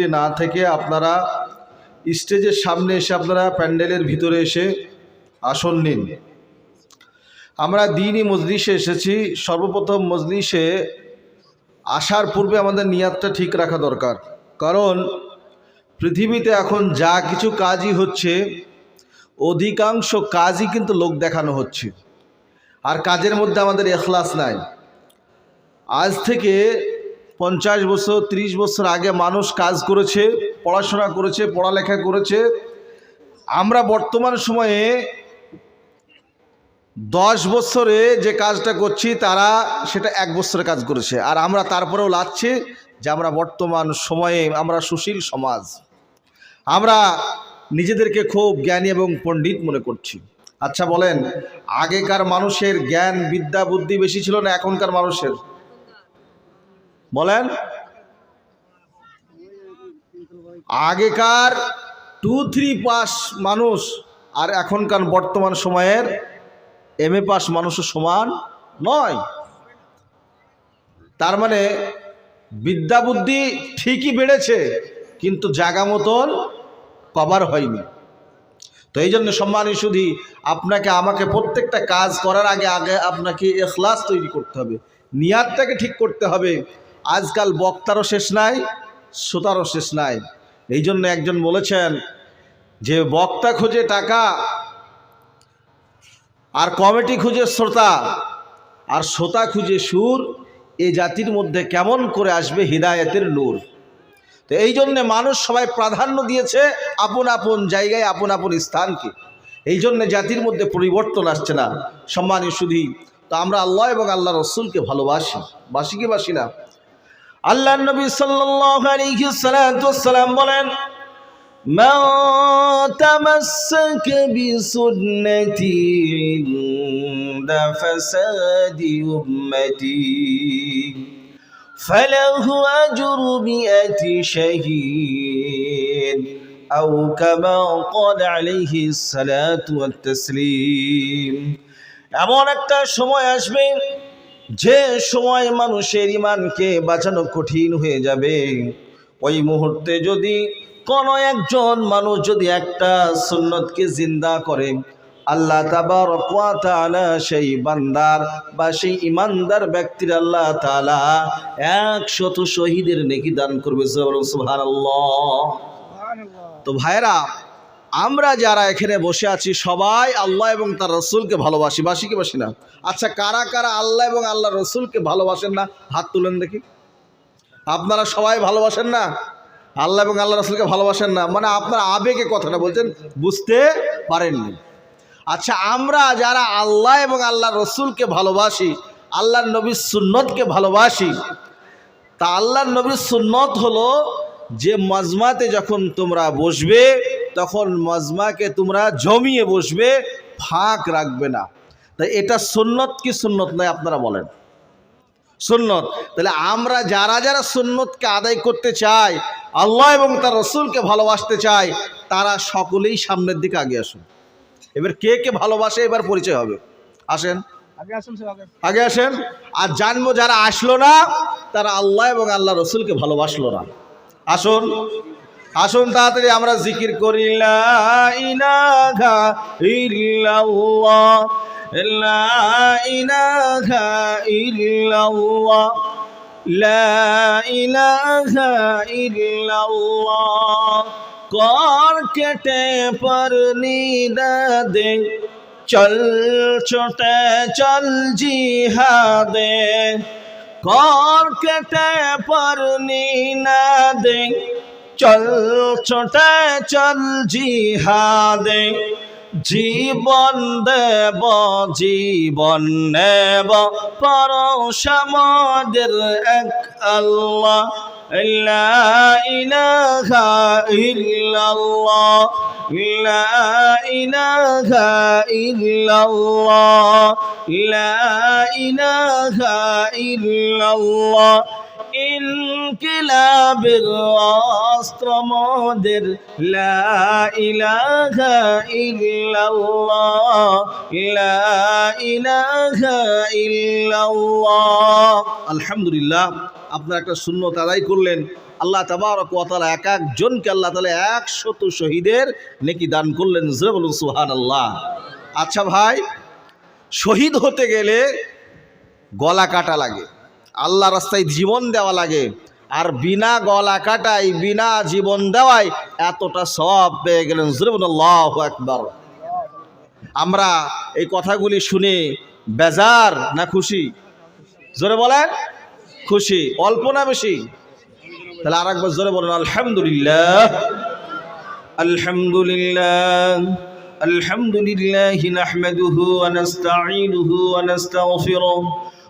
সিটে না থেকে আপনারা স্টেজের সামনে এসে আপনারা প্যান্ডেলের ভিতরে এসে আসন নিন। আমরা দিনই মজলিসে এসেছি। সর্বপ্রথম মজলিসে আসার পূর্বে আমাদের নিয়াতটা ঠিক রাখা দরকার। কারণ পৃথিবীতে এখন যা কিছু কাজই হচ্ছে, অধিকাংশ কাজই কিন্তু লোক দেখানো হচ্ছে। আর কাজের মধ্যে আমাদের এখলাস নাই। আজ থেকে পঞ্চাশ বছর ৩০ বছর আগে মানুষ কাজ করেছে, পড়াশোনা করেছে, পড়ালেখা করেছে। আমরা বর্তমান সময়ে দশ বছরে যে কাজটা করছি, তারা সেটা এক বছরে কাজ করেছে। আর আমরা তারপরেও লাগছে যে আমরা বর্তমান সময়ে আমরা সুশীল সমাজ। আমরা নিজেদেরকে খুব জ্ঞানী এবং পণ্ডিত মনে করছি। আচ্ছা বলেন, আগেকার মানুষের জ্ঞান, বিদ্যা, বুদ্ধি বেশি ছিল না এখনকার মানুষের? বলেন। আগেকার টু থ্রি পাস মানুষ আর এখনকার বর্তমান সময়ের এম এ পাস মানুষের সমান নয়। তার মানে বিদ্যা বুদ্ধি ঠিকই বেড়েছে, কিন্তু জাগা মতন কভার হয়নি। তো এই জন্য সম্মানী শুধু আপনাকে, আমাকে প্রত্যেকটা কাজ করার আগে আগে আপনাকে এখলাস তৈরি করতে হবে। নিয়াতটাকে ঠিক করতে হবে। আজকাল বক্তারও শেষ নাই, শ্রোতারও শেষ নাই। এই জন্য একজন বলেছেন যে, বক্তা খুঁজে টাকা আর কমিটি খুঁজে শ্রোতা আর শ্রোতা খুঁজে সুর, এ জাতির মধ্যে কেমন করে আসবে হৃদায়তের নূর? তো এই জন্যে মানুষ সবাই প্রাধান্য দিয়েছে আপন আপন জায়গায় আপন আপন স্থানকে। এই জন্যে জাতির মধ্যে পরিবর্তন আসছে না। সম্মানীয় শুধু তো আমরা আল্লাহ এবং আল্লাহ রসুলকে ভালোবাসি। বাসি কি বাসি না? আল্লাহ নবী সাল্লাম বলেন من تمسك بسنتي عند فساد أمتي فله أجر مئة شهيد أو كما قال عليه الصلاة والتسليم এমন একটা সময় আসবে যে সময় মানুষের ইমানকে বাঁচানো কঠিন হয়ে যাবে, ওই মুহূর্তে যদি কোনো একজন মানুষ যদি একটা সুন্নতকে জিন্দা করে, আল্লাহ তালা সেই বান্দার বা সেই ইমানদার ব্যক্তির আল্লাহ তালা একশত শহীদের নেকি দান করবে সুহান তো ভাইরা আমরা যারা এখানে বসে আছি, সবাই আল্লাহ এবং তার রসুলকে ভালোবাসি। বাসি কি বাসি না? আচ্ছা কারা কারা আল্লাহ এবং আল্লাহ রসুলকে ভালোবাসেন না? হাত তুলেন দেখি। আপনারা সবাই ভালোবাসেন না? আল্লাহ এবং আল্লাহ রসুলকে ভালোবাসেন না? মানে আপনার আবেগে কথাটা বলছেন, বুঝতে পারেননি। আচ্ছা আমরা যারা আল্লাহ এবং আল্লাহ রসুলকে ভালোবাসি আল্লাহ নবী সুন্নতকে ভালোবাসি, তা আল্লাহ নবী সুন্নত হলো যে মজমাতে যখন তোমরা বসবে তখন মজমাকে তোমরা জমিয়ে বসবে ফাঁক রাখবে না। তাই এটা সুন্নত কি সুন্নত নয় আপনারা বলেন। সুন্নত। তাহলে আমরা যারা যারা সুন্নতকে আদায় করতে চাই আল্লাহ এবং তার রসুলকে ভালোবাসতে চাই তারা সকলেই সামনের দিকে আগে আসুন। এবার কে কে ভালোবাসে এবার পরিচয় হবে। আসেন। আগে আসেন। আর জানব যারা আসলো না তারা আল্লাহ এবং আল্লাহ রসুলকে ভালোবাসলো না। আসুন। আসুন তাড়াতাড়ি, আমরা জিকির করি, লা লা কর কেটে পর নিদাদে, চল ছোট চল জিহাদে, কর কেটে পর নিদাদে চল, ছোটে চল জিহাদে, জীবন দেব, জীবন নেব। পর সমাদের এক আল্লাহ লা ইলাহা ইল্লাল্লাহ। ইনকিলাবের অস্ত্র মোদের লা ইলাহা ইল্লাল্লাহ, লা ইল্লাল্লাহ। আলহামদুলিল্লাহ, আপনারা একটা শূন্য আদায় করলেন। আল্লাহ তাবারকালা এক একজনকে আল্লাহ তালা একশত শহীদের নেকি দান করলেন। জোরে বলুন আল্লাহ আচ্ছা ভাই, শহীদ হতে গেলে গলা কাটা লাগে। আল্লাহ রাস্তায় জীবন দেওয়া লাগে আর বিনা গলা কাটাই বিনা জীবন দেওয়ায় এতটা সব পেয়ে গেলেন জুরবুল্লাহ একবার আমরা এই কথাগুলি শুনে বেজার না খুশি জোরে বলেন খুশি অল্প না বেশি তাহলে আর একবার জোরে বলেন আলহামদুলিল্লাহ আলহামদুলিল্লাহ الحمد لله نحمده ونستعينه ونستغفره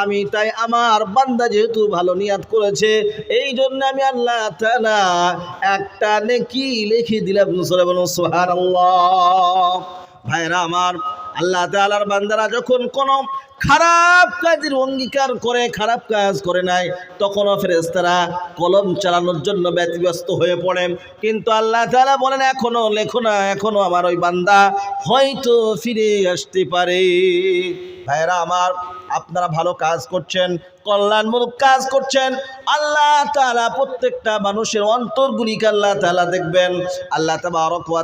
আমি তাই আমার বান্দা যেহেতু ভালো নিয়াত করেছে, এই জন্য আমি আল্লাহ তাআলা একটা নেকি লিখে দিলাম। সুবহানাল্লাহ। ভাইরা আমার আল্লাহ তালার বান্দারা যখন কোনো খারাপ কাজের অঙ্গীকার করে, খারাপ কাজ করে নাই, তখনও ফেরেস্তারা কলম চালানোর জন্য ব্যতিব্যস্ত হয়ে পড়ে। কিন্তু আল্লাহ তালা বলেন এখনও লেখো না এখনও আমার ওই বান্দা হয়তো ফিরে আসতে পারে। ভাইরা আমার আপনারা ভালো কাজ করছেন, কল্যাণমূলক কাজ করছেন, আল্লাহ তালা প্রত্যেকটা মানুষের অন্তরগুলিকে আল্লাহ তাআলা দেখবেন। আল্লাহ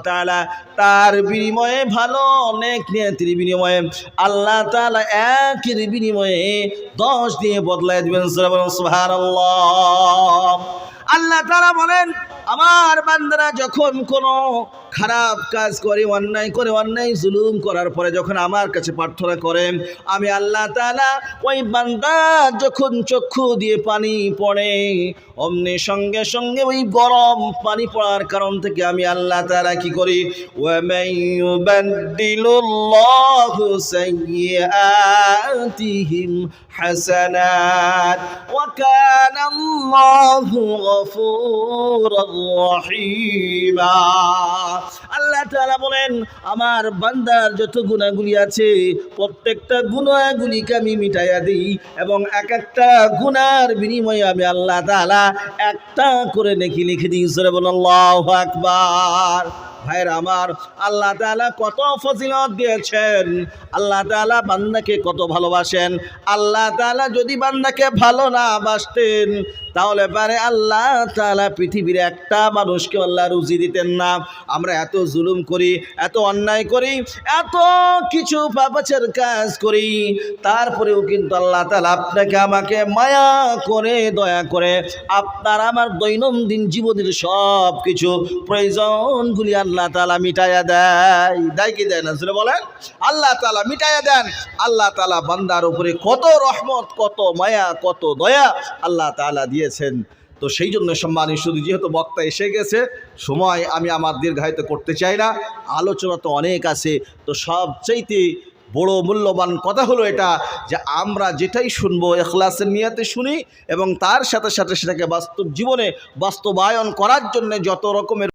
তাআলা তার বিনিময়ে ভালো অনেক নিয়তির বিনিময়ে আল্লাহ তালা একের বিনিময়ে দশ দিয়ে বদলায় দিবেন। আল্লাহ তাআলা বলেন, আমার বান্দারা যখন কোনো খারাপ কাজ করে অন্যায় করে অন্যায় জুলুম করার পরে যখন আমার কাছে প্রার্থনা করে আমি আল্লাহ তাআলা ওই বান্দা যখন চক্ষু দিয়ে পানি পড়ে অমনি সঙ্গে সঙ্গে ওই গরম পানি পড়ার কারণ থেকে আমি আল্লাহ তাআলা কি করি وَمَن يُبَدِّلُ اللَّهُ سَيِّئَاتِهِمْ حَسَنَاتٍ وَكَانَ اللَّهُ غَفُورًا رَّحِيمًا আল্লাহ তালা বলেন, আমার বান্দার যত গুণাগুলি আছে, প্রত্যেকটা গুণাগুলিকে আমি মিটাইয়া দিই এবং এক একটা গুনার বিনিময়ে আমি আল্লাহ তালা একটা করে নেকি লিখে দিই। বলুন, আল্লাহু আকবার। ভাইয়ের আমার, আল্লাহ তাআলা কত ফজিলত দিয়েছেন। আল্লাহ তাআলা বান্দাকে কত ভালোবাসেন। আল্লাহ তাআলা যদি বান্দাকে ভালো না বাসতেন, তাহলে পারে আল্লাহ তাআলা পৃথিবীর একটা মানুষকে আল্লাহ রুজি দিতেন না। আমরা এত জুলুম করি, এত অন্যায় করি, এত কিছু পাপাচের কাজ করি। তারপরেও কিন্তু আল্লাহ তালা আপনাকে আমাকে মায়া করে, দয়া করে, আপনার আমার দৈনন্দিন জীবনের সব কিছু প্রয়োজনগুলি আল্লাহ তাআলা মিটাইয়া দেয়। দেয় কি দেয় না? শুনে বলেন। আল্লাহ তালা মিটাইয়া দেন। আল্লাহ তালা বান্দার উপরে কত রহমত, কত মায়া, কত দয়া আল্লাহ তালা দিয়েছেন। তো সেই জন্য সম্মানী শুধু যেহেতু বক্তা এসে গেছে, সময় আমি আমার দীর্ঘায়িত করতে চাই না। আলোচনা তো অনেক আছে। তো সবচাইতে বড় মূল্যবান কথা হলো এটা যে আমরা যেটাই শুনব, এখলাসের নিয়াতে শুনি এবং তার সাথে সাথে সেটাকে বাস্তব জীবনে বাস্তবায়ন করার জন্য যত রকমের